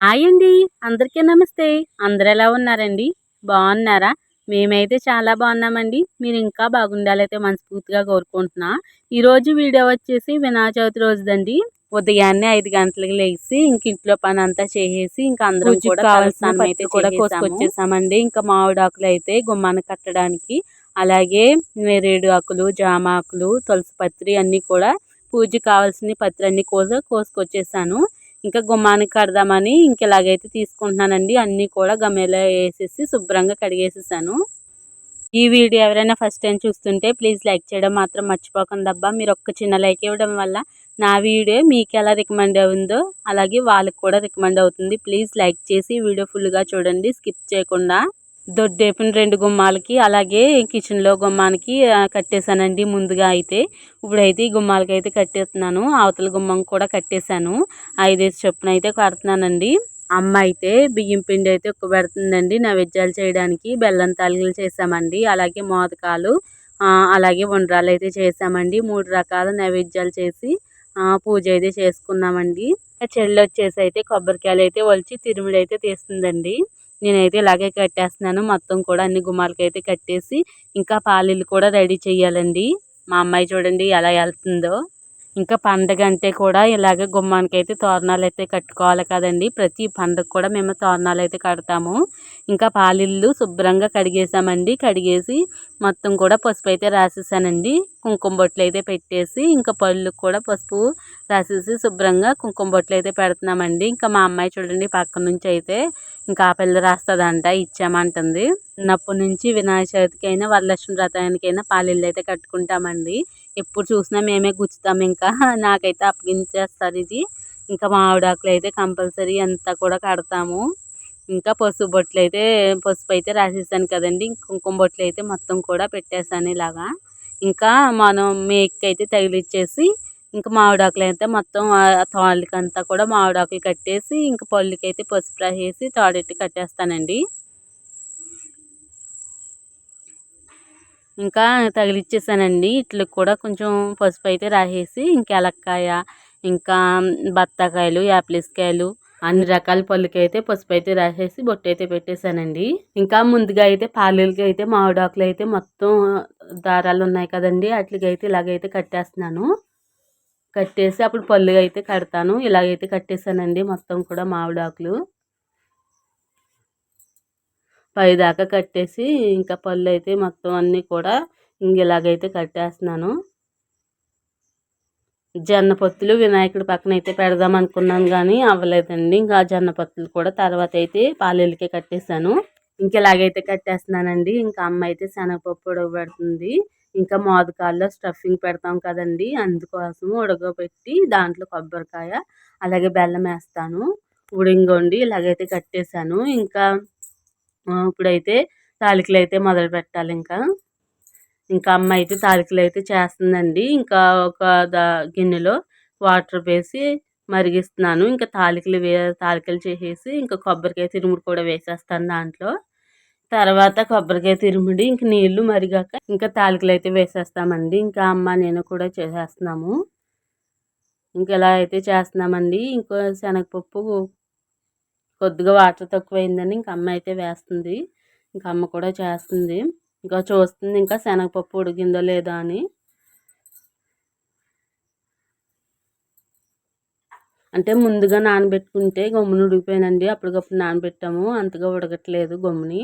Hi అండి. అందరికీ నమస్తే. అందరు ఎలా ఉన్నారండి? బాగున్నారా? మేమైతే చాలా బాగున్నామండి. మీరు ఇంకా బాగుండాలైతే మనస్ఫూర్తిగా కోరుకుంటున్నా. ఈరోజు వీడియో వచ్చేసి వినాయక చవితి రోజుదండి. ఉదయాన్నే ఐదు గంటలకు లేచి ఇంక ఇంట్లో పని అంతా చేసేసి ఇంకా అందరం కూడా కావాల్సిన అయితే కూడా కోసుకొచ్చేసామండి. ఇంకా మామిడాకులు అయితే గుమ్మాన్ని కట్టడానికి అలాగే నేరేడు ఆకులు జామ ఆకులు తులసి పత్రి అన్నీ కూడా పూజ కావాల్సిన పత్రి అన్ని కోస కోసుకొచ్చేసాను. ఇంకా గుమ్మానికి కడదామని ఇంక ఇలాగైతే తీసుకుంటున్నానండి అన్నీ కూడా గమ్మేలో వేసేసి శుభ్రంగా కడిగేసేసాను. ఈ వీడియో ఎవరైనా ఫస్ట్ టైం చూస్తుంటే ప్లీజ్ లైక్ చేయడం మాత్రం మర్చిపోకండి అబ్బా మీరు ఒక్క చిన్న లైక్ ఇవ్వడం వల్ల నా వీడియో మీకు ఎలా రికమెండ్ అవుతుందో అలాగే వాళ్ళకి కూడా రికమెండ్ అవుతుంది. ప్లీజ్ లైక్ చేసి వీడియో ఫుల్గా చూడండి స్కిప్ చేయకుండా. దొడ్డేపిన రెండు గుమ్మాలకి అలాగే కిచెన్లో గుమ్మానికి కట్టేశానండి ముందుగా అయితే. ఇప్పుడైతే ఈ గుమ్మాలకి అయితే కట్టేస్తున్నాను. అవతల గుమ్మం కూడా కట్టేశాను. ఐదేసి చొప్పున అయితే కడుతున్నానండి. అమ్మ అయితే బియ్యం పిండి అయితే ఉక్క పెడుతుందండి. నైవేద్యాలు చేయడానికి బెల్లం తాలికలు చేసామండి అలాగే మోదకాలు అలాగే ఉండ్రాలు అయితే చేసామండి మూడు రకాల నైవేద్యాలు చేసి పూజ అయితే చేసుకున్నామండి. చెల్లి వచ్చేసి అయితే కొబ్బరికాయలు అయితే ఒలిచి తిరుమిడి అయితే తీస్తుందండి. నేనైతే ఇలాగే కట్టేస్తున్నాను. మొత్తం కూడా అన్ని గుమ్మాలకి అయితే కట్టేసి ఇంకా పాలిల్లు కూడా రెడీ చేయాలండి. మా అమ్మాయి చూడండి ఎలా వెళ్తుందో. ఇంకా పండగ అంటే కూడా ఇలాగే గుమ్మానికి అయితే తోరణాలు అయితే కట్టుకోవాలి కదండి. ప్రతి పండగ కూడా మేము తోరణాలు అయితే కడతాము. ఇంకా పాలిళ్ళు శుభ్రంగా కడిగేసామండి. కడిగేసి మొత్తం కూడా పసుపు అయితే రాసేసానండి. కుంకుమ బొట్లు అయితే పెట్టేసి ఇంకా పళ్ళు కూడా పసుపు రాసేసి శుభ్రంగా కుంకుమ బొట్లు అయితే పెడుతున్నామండి. ఇంకా మా అమ్మాయి చూడండి పక్క నుంచి అయితే ఇంకా ఆ పిల్ల రాస్తుందంట ఇచ్చామంటుంది. చిన్నప్పటి నుంచి వినాయక చవితికి అయినా వరలక్ష్మి వ్రతానికైనా పాలిళ్ళు అయితే కట్టుకుంటామండి. ఎప్పుడు చూసినా మేమే గుచ్చుతాం ఇంకా. నాకైతే అప్పగించేస్తారు ఇది. ఇంకా మామిడాకులు అయితే కంపల్సరీ అంతా కూడా కడతాము. ఇంకా పసుపు బొట్లు అయితే పసుపు అయితే రాసేసాను కదండి. కుంకుమ బొట్లు అయితే మొత్తం కూడా పెట్టేసాను ఇలాగా. ఇంకా మనం మేక్ అయితే తగిలిచ్చేసి ఇంకా మామిడాకులు అయితే మొత్తం తాళ్ళకంతా కూడా మామిడాకులు కట్టేసి ఇంకా పళ్ళుకి అయితే పసుపు రాసేసి తాడెట్టి కట్టేస్తానండి. ఇంకా తగిలిచ్చేసానండి. ఇట్లకి కూడా కొంచెం పసుపు అయితే రాసేసి ఇంకా ఎలక్కాయ ఇంకా బత్తాకాయలు యాప్లిస్కాయలు అన్ని రకాల పళ్ళకి అయితే పసుపు అయితే రాసేసి బొట్టు అయితే పెట్టేశానండి ఇంకా ముందుగా అయితే పాలకి అయితే మామిడాకులు అయితే మొత్తం దారాలు ఉన్నాయి కదండి. వాటికి అయితే ఇలాగైతే కట్టేస్తున్నాను. కట్టేసి అప్పుడు పళ్ళు అయితే కడతాను. ఇలాగైతే కట్టేశానండి మొత్తం కూడా మామిడాకులు. పైదాకా కట్టేసి ఇంకా పళ్ళు అయితే మొత్తం అన్నీ కూడా ఇంక ఇలాగైతే కట్టేస్తున్నాను. జొన్నపొత్తులు వినాయకుడి పక్కన అయితే పెడదాం అనుకున్నాను కానీ అవ్వలేదండి. ఇంకా జొన్నపొత్తులు కూడా తర్వాత అయితే పాలేలకే కట్టేశాను. ఇంకెలాగైతే కట్టేస్తున్నానండి. ఇంకా అమ్మ అయితే శనగపప్పు ఉడకబెడుతుంది ఇంకా మోదకాల్లో స్టఫింగ్ పెడతాం కదండి. అందుకోసం ఉడకబెట్టి దాంట్లో కొబ్బరికాయ అలాగే బెల్లం వేస్తాను. ఉడింగొండి ఇలాగైతే కట్టేశాను. ఇంకా ఇప్పుడైతే తాలికలు అయితే మొదలు పెట్టాలి ఇంకా. ఇంకా అమ్మ అయితే తాలికలు అయితే చేస్తుందండి. ఇంకా ఒక గిన్నెలో వాటర్ వేసి మరిగిస్తున్నాను. ఇంకా తాలికలు వే తాలికలు చేసేసి ఇంకా కొబ్బరికాయ తిరుముడు కూడా వేసేస్తాను దాంట్లో. తర్వాత కొబ్బరికాయ తిరుముడి ఇంక నీళ్ళు మరిగాక ఇంకా తాలికలు అయితే వేసేస్తామండి. ఇంకా అమ్మ నేను కూడా చేసేస్తున్నాము. ఇంక ఇలా అయితే చేస్తున్నామండి ఇంకో శనగపప్పు కొద్దిగా వాటర్ తక్కువైందని ఇంక అమ్మ అయితే వేస్తుంది. ఇంకా అమ్మ కూడా చేస్తుంది. ఇంకా చూస్తుంది ఇంకా శనగపప్పు ఉడికిందో లేదో అని. అంటే ముందుగా నానబెట్టుకుంటే గమ్ముని ఉడికిపోయినండి. అప్పటికప్పుడు నానబెట్టాము. అంతగా ఉడకట్లేదు గమ్ముని.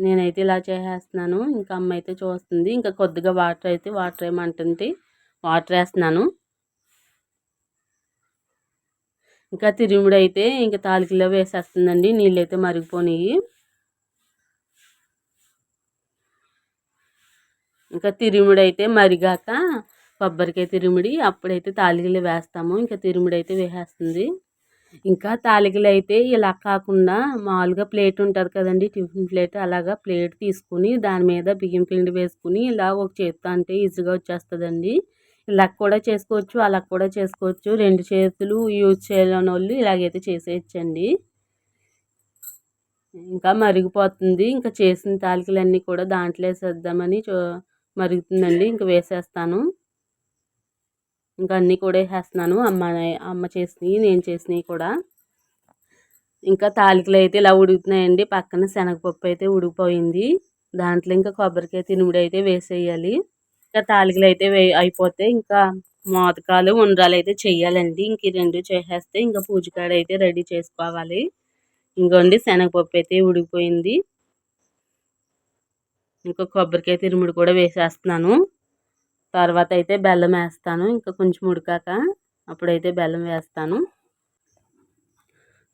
నేనైతే ఇలా చేసేస్తున్నాను. ఇంకా అమ్మ అయితే చూస్తుంది. ఇంకా కొద్దిగా వాటర్ అయితే వాటర్ ఏమంటుంది? వాటర్ వేస్తున్నాను. ఇంకా తిరుముడు అయితే ఇంకా తాలికలో వేసేస్తుందండి. నీళ్ళు అయితే మరిగిపోయినాయి ఇంకా తిరుముడు అయితే మరిగాక కొబ్బరికాయ తిరుముడి అప్పుడైతే తాలికలు వేస్తాము. ఇంకా తిరుముడు అయితే వేసేస్తుంది. ఇంకా తాలికలు అయితే ఇలా కాకుండా మామూలుగా ప్లేట్ ఉంటుంది కదండి టిఫిన్ ప్లేట్ అలాగా ప్లేట్ తీసుకుని దాని మీద బియ్యం పిండి వేసుకుని ఇలా ఒక చేతితో అంటే ఈజీగా వచ్చేస్తుందండి. ఇలా కూడా చేసుకోవచ్చు అలా కూడా చేసుకోవచ్చు. రెండు చేతులు యూజ్ చేయలేని వాళ్ళు ఇలాగైతే చేసేయచ్చండి. ఇంకా మరిగిపోతుంది. ఇంకా చేసిన తాలికలన్నీ కూడా దాంట్లో వేసేద్దామని చూ మరుగుతుందండి. ఇంకా వేసేస్తాను. ఇంకా అన్నీ కూడా వేసేస్తున్నాను అమ్మ అమ్మ చేసినవి నేను చేసినవి కూడా. ఇంకా తాలికలు అయితే ఇలా ఉడుకుతున్నాయండి. పక్కన శనగపప్పు అయితే ఉడికిపోయింది. దాంట్లో ఇంకా కొబ్బరికాయ తినుముడు అయితే వేసేయాలి. ఇంకా తాలికలు అయితే వే అయిపోతే ఇంకా మోదకాలు ఉండ్రాలు అయితే చేయాలండి. ఇంక ఈ రెండు చేసేస్తే ఇంకా పూజకాడ అయితే రెడీ చేసుకోవాలి. ఇంకోండి శనగపప్పు అయితే ఉడికిపోయింది. ఇంకా కొబ్బరికాయ తిరుముడు కూడా వేసేస్తున్నాను. తర్వాత అయితే బెల్లం వేస్తాను. ఇంకా కొంచెం ఉడికాక అప్పుడైతే బెల్లం వేస్తాను.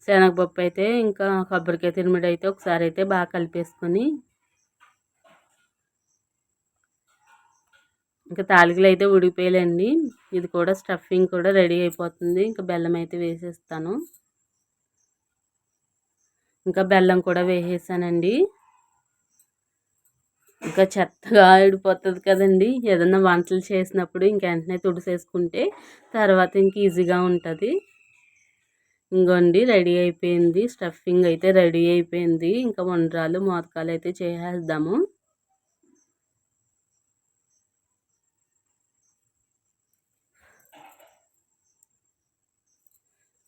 శనగపప్పు అయితే ఇంకా కొబ్బరికాయ తిరుమిడి అయితే ఒకసారి అయితే బాగా కలిపేసుకొని ఇంకా తాలికలు అయితే ఉడికిపోయాలండి. ఇది కూడా స్టఫింగ్ కూడా రెడీ అయిపోతుంది. ఇంకా బెల్లం అయితే వేసేస్తాను. ఇంకా బెల్లం కూడా వేసేసానండి. ఇంకా చెత్తగా ఆడిపోతుంది కదండి. ఏదన్నా వంటలు చేసినప్పుడు ఇంక వెంటనే తుడిసేసుకుంటే తర్వాత ఇంక ఈజీగా ఉంటుంది. ఇంకోండి రెడీ అయిపోయింది. స్టఫింగ్ అయితే రెడీ అయిపోయింది. ఇంకా వండ్రాలు మోదకాలు అయితే చేసేద్దాము.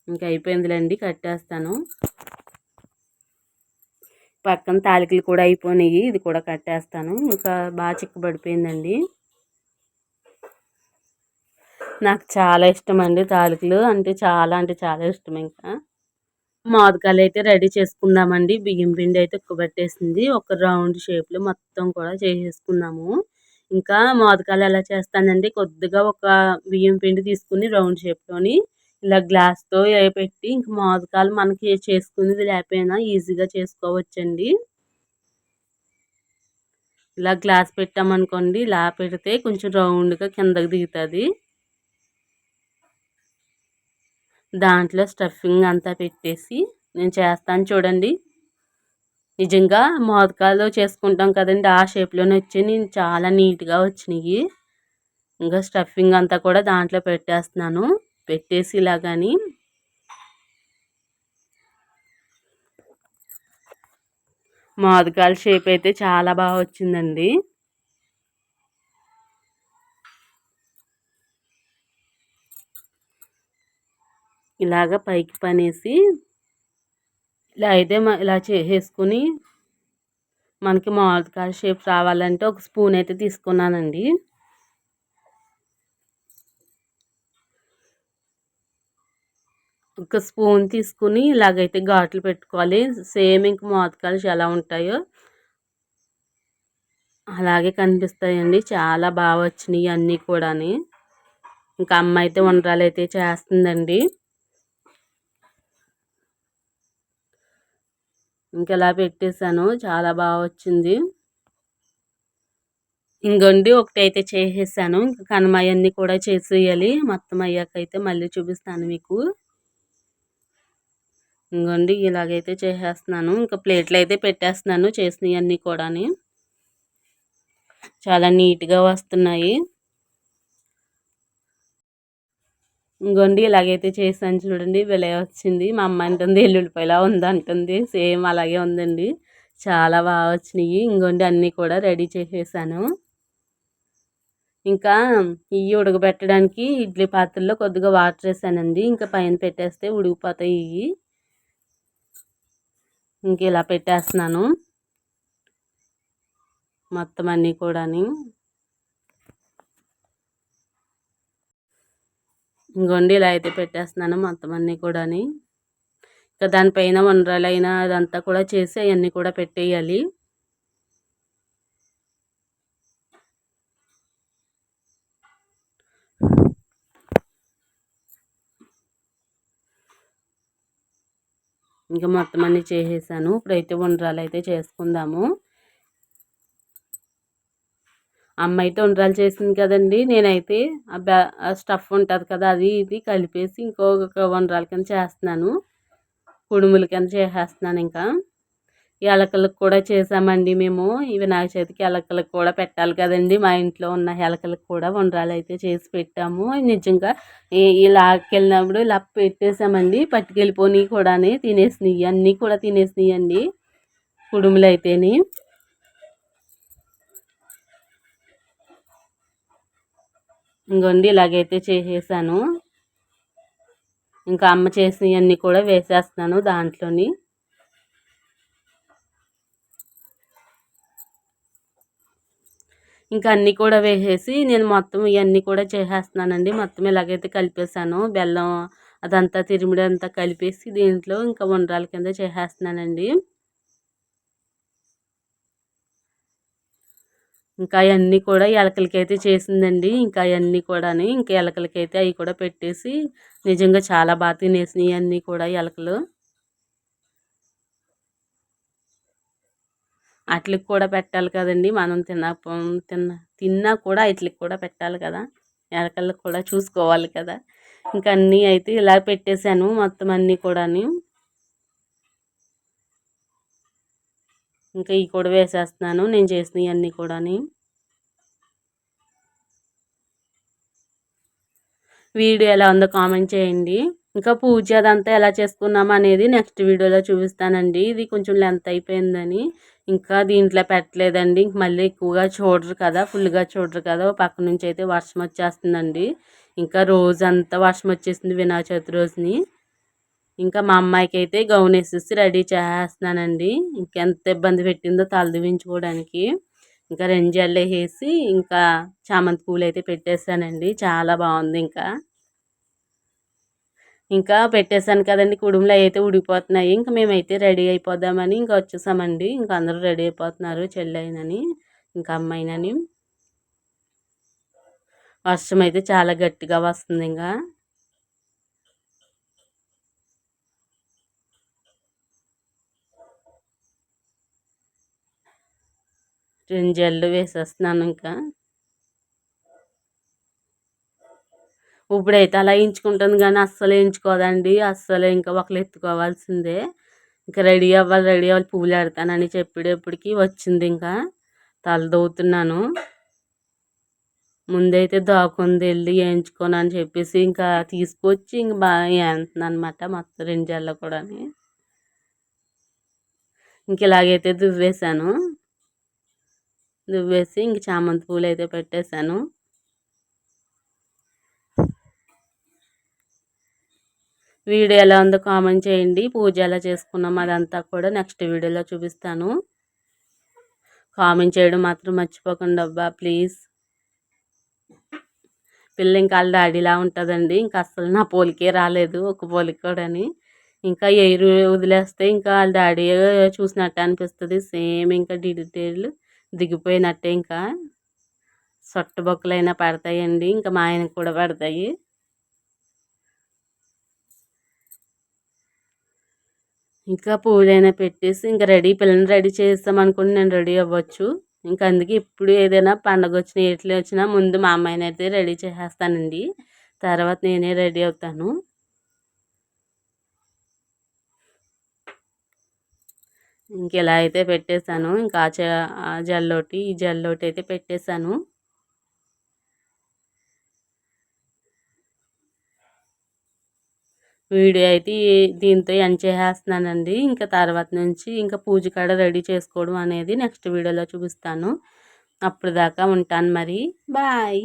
ఇంకా అయిపోయిందిలేండి కట్టేస్తాను. పక్కన తాలికలు కూడా అయిపోయినాయి. ఇది కూడా కట్టేస్తాను. ఇంకా బాగా చిక్కబడిపోయిందండి. నాకు చాలా ఇష్టం అండి తాలికలు. అంటే చాలా అంటే చాలా ఇష్టం ఇంకా. మోదకాలు అయితే రెడీ చేసుకుందామండి. బియ్యం పిండి అయితే ఉక్కబట్టేసింది ఒక రౌండ్ షేప్లో మొత్తం కూడా చేసేసుకున్నాము. ఇంకా మోదకాలు ఎలా చేస్తానండి కొద్దిగా ఒక బియ్యం పిండి తీసుకుని రౌండ్ షేప్లోని ఇలా గ్లాస్తో పెట్టి ఇంక మోదకాలు మనకి చేసుకునేది లేకపోయినా ఈజీగా చేసుకోవచ్చండి. ఇలా గ్లాస్ పెట్టామనుకోండి ఇలా పెడితే కొంచెం రౌండ్గా కిందకి దిగుతుంది. దాంట్లో స్టఫింగ్ అంతా పెట్టేసి నేను చేస్తాను చూడండి. నిజంగా మోదకాలు చేసుకుంటాం కదండి ఆ షేప్లోనే వచ్చి నేను చాలా నీట్గా వచ్చినాయి. ఇంకా స్టఫింగ్ అంతా కూడా దాంట్లో పెట్టేస్తున్నాను. పెట్టేసి ఇలాగని మోదకాల షేప్ అయితే చాలా బాగా వచ్చిందండి. ఇలాగ పైకి పనేసి ఇలా అయితే ఇలా చేసేసుకుని మనకి మామిడికాయ షేప్ రావాలంటే ఒక స్పూన్ అయితే తీసుకున్నానండి. ఒక స్పూన్ తీసుకుని ఇలాగైతే ఘాట్లు పెట్టుకోవాలి. సేమ్ ఇంక మోతకాలు ఎలా ఉంటాయో అలాగే కనిపిస్తాయండి. చాలా బాగా వచ్చినాయి అన్నీ కూడా ఇంకా అమ్మ అయితే వంటలు అయితే చేస్తుందండి ఇంకెలా పెట్టేశాను. చాలా బాగా వచ్చింది. ఇంకొండి ఒకటి అయితే చేసేసాను. ఇంకా కనమయ్యన్నీ కూడా చేసేయాలి. మొత్తం అయ్యాకైతే మళ్ళీ చూపిస్తాను మీకు. ఇంకోండి ఇలాగైతే చేసేస్తున్నాను. ఇంకా ప్లేట్లు అయితే పెట్టేస్తున్నాను చేసినవన్నీ కూడా చాలా నీట్గా వస్తున్నాయి. ఇంకోండి ఇలాగైతే చేసాను చూడండి విలయ వచ్చింది. మా అమ్మ అంటుంది ఎల్లుల్లిపాయలా ఉంది అంటుంది సేమ్ అలాగే ఉందండి. చాలా బాగా వచ్చినాయి. ఇంకోండి అన్నీ కూడా రెడీ చేసేసాను. ఇంకా ఇవి ఉడకబెట్టడానికి ఇడ్లీ పాత్రలో కొద్దిగా వాటర్ వేసానండి. ఇంకా పైన పెట్టేస్తే ఉడికిపోతాయి. ఇవి ఇంక ఇలా పెట్టేస్తున్నాను. మొత్తం అన్నీ కూడా ఇంకొండి ఇలా అయితే పెట్టేస్తున్నాను మొత్తం అన్నీ కూడా ఇంకా దానిపైన వండ్రాలైనా అదంతా కూడా చేసి అవన్నీ కూడా పెట్టేయాలి. ఇంకా మొత్తం అన్నీ చేసేసాను. ఇప్పుడైతే ఉండ్రాలు అయితే చేసుకుందాము. అమ్మ అయితే ఉండ్రాలు చేసింది కదండి. నేనైతే ఆ స్టఫ్ ఉంటుంది కదా అది ఇది కలిపేసి ఇంకొక వండ్రాల కింద చేస్తున్నాను. కుడుముల కింద చేసేస్తున్నాను ఇంకా. ఎలకలకు కూడా చేసామండి మేము. ఈ వినాయక చవితికి ఎలకలకు కూడా పెట్టాలి కదండి. మా ఇంట్లో ఉన్న ఎలకలకు కూడా వండ్రాలు అయితే చేసి పెట్టాము. నిజంగా ఇలాకెళ్ళినప్పుడు ఇలా పెట్టేసామండి పట్టుకెళ్ళిపోయి కూడా తినేసినాయి. అన్నీ కూడా తినేసినాయి అండి కుడుములు అయితేని. ఇంకోండి ఇలాగైతే చేసేసాను. ఇంకా అమ్మ చేసినవన్నీ కూడా వేసేస్తున్నాను దాంట్లోని. ఇంకా అన్నీ కూడా వేసేసి నేను మొత్తం ఇవన్నీ కూడా చేసేస్తున్నానండి. మొత్తం ఇలాగైతే కలిపేసాను బెల్లం అదంతా తిరిమిడి అంతా కలిపేసి దీంట్లో ఇంకా ఉండ్రాల కింద చేసేస్తున్నానండి. ఇంకా అవన్నీ కూడా ఎలకలకైతే చేసిందండి. ఇంకా అవన్నీ కూడా ఇంకా ఎలకలకైతే అవి కూడా పెట్టేసి నిజంగా చాలా బాగా తినేసినాయి అన్నీ కూడా ఎలకలు వాటికి కూడా పెట్టాలి కదండి. మనం తిన్న తిన్న తిన్నా కూడా వాటికి కూడా పెట్టాలి కదా. ఎలకలకు కూడా చూసుకోవాలి కదా. ఇంకా అన్నీ అయితే ఇలా పెట్టేశాను మొత్తం అన్నీ కూడాని. ఇంకా ఇవి కూడా వేసేస్తున్నాను నేను చేసినవి అన్నీ కూడాని. వీడియో ఎలా ఉందో కామెంట్ చేయండి. ఇంకా పూజ అదంతా ఎలా చేసుకున్నాం అనేది నెక్స్ట్ వీడియోలో చూపిస్తానండి. ఇది కొంచెం లెంత్ అయిపోయిందని. ఇంకా దీంట్లో పెట్టలేదండి. ఇంక మళ్ళీ ఎక్కువగా చూడరు కదా ఫుల్గా చూడరు కదా. పక్క నుంచి అయితే వర్షం వచ్చేస్తుందండి. ఇంకా రోజంతా వర్షం వచ్చేసింది వినాయక చవితి రోజుని. ఇంకా మా అమ్మాయికి అయితే గౌన్ వేసేసి రెడీ చేసేస్తున్నానండి ఇంకెంత ఇబ్బంది పెట్టిందో తలదివించుకోవడానికి ఇంకా రెండు జల్లు వేసి ఇంకా చామంతి పూలు అయితే పెట్టేశానండి. చాలా బాగుంది ఇంకా. ఇంకా పెట్టేశాను కదండి. కుడుములు అయితే ఉడికిపోతున్నాయి ఇంకా మేమైతే రెడీ అయిపోదామని ఇంకా వచ్చేసామండి. ఇంకా అందరూ రెడీ అయిపోతున్నారు చెల్లైనని ఇంకా అమ్మాయినని. వర్షం అయితే చాలా గట్టిగా వస్తుంది ఇంకా. రెండు జల్లు వేసేస్తున్నాను ఇంకా. ఇప్పుడైతే అలా ఎంచుకుంటుంది కానీ అస్సలు ఎంచుకోదండి అస్సలు ఇంకా ఒకరు ఎత్తుకోవాల్సిందే. ఇంకా రెడీ అవ్వాలి రెడీ అవ్వాలి పువ్వులు పెడతానని చెప్పేటప్పటికి వచ్చింది ఇంకా. తలదవుతున్నాను ముందైతే దాకుంది వెళ్ళి వేయించుకోను అని చెప్పేసి ఇంకా తీసుకొచ్చి ఇంక బాగా వేస్తున్నాను అనమాట మొత్తం రెండు జల్ల కూడా ఇంక ఇలాగైతే దువ్వేశాను. దువ్వేసి ఇంక చామంతి పూలు అయితే పెట్టేశాను. వీడియో ఎలా ఉందో కామెంట్ చేయండి. పూజ ఎలా చేసుకున్నాం అదంతా కూడా నెక్స్ట్ వీడియోలో చూపిస్తాను. కామెంట్ చేయడం మాత్రం మర్చిపోకండి అబ్బా ప్లీజ్. పిల్ల ఇంకా వాళ్ళ డాడీలా ఉంటుందండి. ఇంకా అస్సలు నా పోలికే రాలేదు ఒక పోలిక కూడాని. ఇంకా ఎయిర్ వదిలేస్తే ఇంకా వాళ్ళ డాడీ చూసినట్టు అనిపిస్తుంది. సేమ్ ఇంకా డీటెయిల్ దిగిపోయినట్టే ఇంకా. సొట్టబొక్కలైనా పడతాయండి. ఇంకా మా ఆయనకు కూడా పడతాయి. ఇంకా పూలైనా పెట్టేసి ఇంకా రెడీ పిల్లల్ని రెడీ చేస్తామనుకుని నేను రెడీ అవ్వచ్చు. ఇంకా అందుకే ఇప్పుడు ఏదైనా పండగ వచ్చినా ఎట్లా వచ్చినా ముందు మా అమ్మాయిని అయితే రెడీ చేసేస్తానండి. తర్వాత నేనే రెడీ అవుతాను. ఇంక ఇలా అయితే పెట్టేశాను ఇంకా ఆ జల్లోటి ఈ జల్లోటి అయితే పెట్టేశాను వీడియో అయితే దీంతో ఎండ్ చేసేస్తున్నానండి. ఇంకా తర్వాత నుంచి ఇంకా పూజ కాడ రెడీ చేసుకోవడం అనేది నెక్స్ట్ వీడియోలో చూపిస్తాను. అప్పుడు దాకా ఉంటాను మరి. బాయ్.